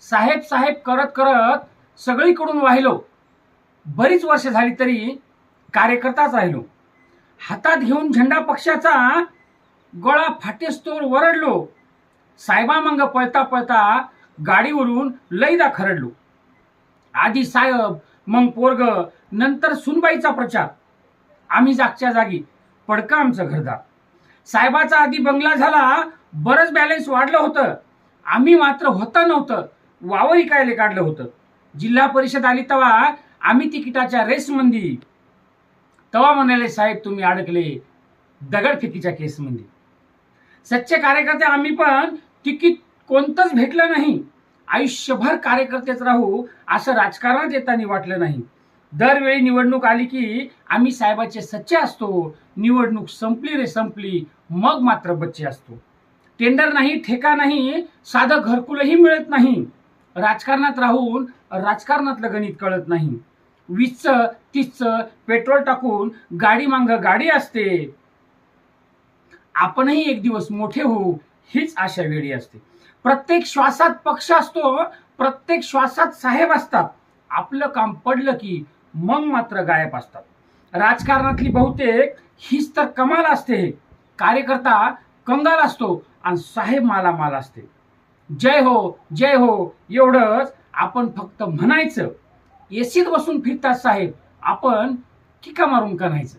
साहेब साहेब करत करत सगळीकडून वाहिलो. बरीच वर्ष झाली तरी कार्यकर्ताच राहिलो. हातात घेऊन झेंडा पक्षाचा गळा फाटेस्तोर वरडलो साहेबामंग पळता पळता गाडीवरून लईदा खरडलो. आधी साहेब मग पोरग नंतर सुनबाईचा प्रचार. आम्ही जागच्या जागी पडका आमचं घरदार. साहेबाचा आधी बंगला झाला बरंच बॅलन्स वाढलं होतं. आम्ही मात्र होतं नव्हतं. वावर इकायला काढलं होतं. जिल्हा परिषद आली तेव्हा आम्ही तिकिटाच्या रेसमध्ये तेव्हा म्हणाले साहेब तुम्ही अडकले दगडफेकीच्या केसमध्ये सच्चे कार्यकर्ते आम्ही पण तिकीट कोणतंच भेटलं नाही. आयुष्यभर कार्यकर्तेच राहू असं राजकारणात येताना वाटलं नाही. दरवेळी निवडणूक आली की आम्ही साहेबाचे सच्चे असतो. निवडणूक संपली रे संपली मग मात्र बच्चे असतो. टेंडर नाही ठेका नाही साधं घरकुलही मिळत नाही. राजकारणात राहून राजकारणातलं गणित कळत नाही. वीसचं तीसचं पेट्रोल टाकून गाडी मांग गाडी असते. आपणही एक दिवस मोठे होऊ हीच आशा वेळी असते. प्रत्येक श्वासात पक्ष असतो प्रत्येक श्वासात साहेब असतात. आपलं काम पडलं की मग मात्र गायब असतात. राजकारणातली बहुतेक हीच तर कमाल असते. कार्यकर्ता कंगाल असतो आणि साहेब मालामाल असते. जय हो जय हो. एवढंच आपण फक्त म्हणायचं. एसीत बसून फिरतात साहेब. आपण किका मारून कणायचं